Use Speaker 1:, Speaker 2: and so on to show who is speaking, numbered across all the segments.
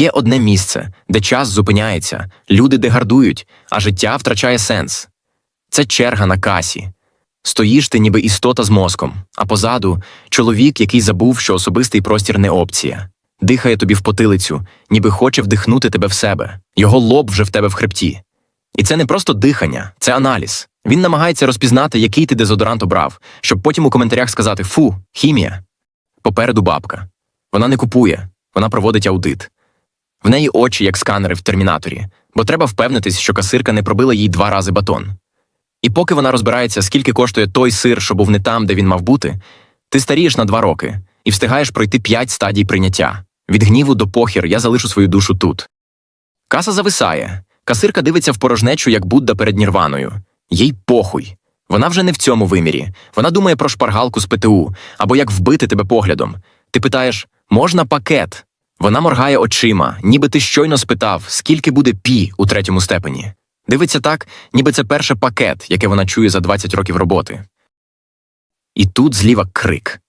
Speaker 1: Є одне місце, де час зупиняється, люди деградують, а життя втрачає сенс. Це черга на касі. Стоїш ти, ніби істота з мозком, а позаду чоловік, який забув, що особистий простір не опція. Дихає тобі в потилицю, ніби хоче вдихнути тебе в себе. Його лоб вже в тебе в хребті. І це не просто дихання, це аналіз. Він намагається розпізнати, який ти дезодорант обрав, щоб потім у коментарях сказати Фу, хімія. Попереду бабка. Вона не купує, вона проводить аудит. В неї очі, як сканери в термінаторі, бо треба впевнитись, що касирка не пробила їй два рази батон. І поки вона розбирається, скільки коштує той сир, що був не там, де він мав бути, ти старієш на два роки і встигаєш пройти п'ять стадій прийняття. Від гніву до похір я залишу свою душу тут. Каса зависає. Касирка дивиться в порожнечу, як Будда перед Нірваною. Їй похуй. Вона вже не в цьому вимірі. Вона думає про шпаргалку з ПТУ або як вбити тебе поглядом. Ти питаєш можна пакет? Вона моргає очима, ніби ти щойно спитав, скільки буде пі у третьому степені. Дивиться так, ніби це перший пакет, яке вона чує за 20 років роботи. І тут зліва крик.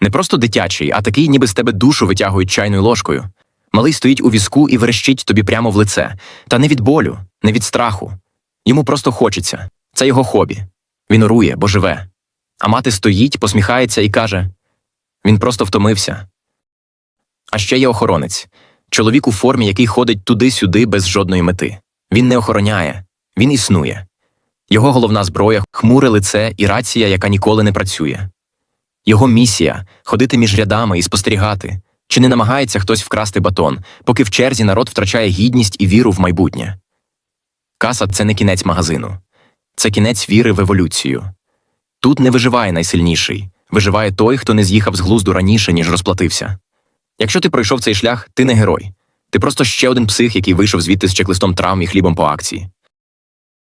Speaker 1: Не просто дитячий, а такий, ніби з тебе душу витягують чайною ложкою. Малий стоїть у візку і верещить тобі прямо в лице. Та не від болю, не від страху. Йому просто хочеться. Це його хобі. Він орує, бо живе. А мати стоїть, посміхається і каже: він просто втомився. А ще є охоронець чоловік у формі, який ходить туди-сюди без жодної мети. Він не охороняє, він існує. Його головна зброя хмуре лице і рація, яка ніколи не працює. Його місія ходити між рядами і спостерігати, чи не намагається хтось вкрасти батон, поки в черзі народ втрачає гідність і віру в майбутнє. Каса це не кінець магазину, це кінець віри в еволюцію. Тут не виживає найсильніший, виживає той, хто не з'їхав з глузду раніше, ніж розплатився. Якщо ти пройшов цей шлях, ти не герой. Ти просто ще один псих, який вийшов звідти з чек-листом травм і хлібом по акції.